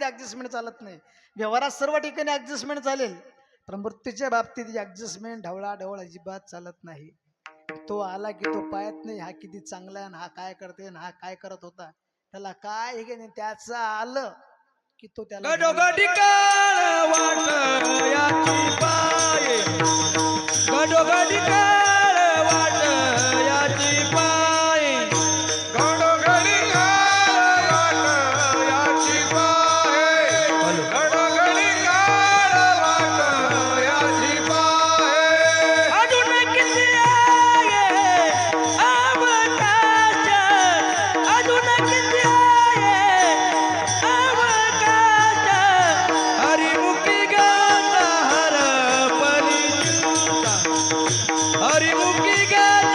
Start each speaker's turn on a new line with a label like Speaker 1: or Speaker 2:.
Speaker 1: बाबतीत ऍडजस्टमेंट चालत नाही. व्यवहारात सर्व ठिकाणी ऍडजस्टमेंट चालेल पण मृत्यूच्या बाबतीत ऍडजस्टमेंट ढवळा ढवळ अजिबात चालत नाही. तो आला की तो पाहत नाही हा किती चांगला आहे आणि हा काय करते आणि हा काय करत होता. त्याला काय हे नाही त्याचं आलं की तो त्याला
Speaker 2: Here we go.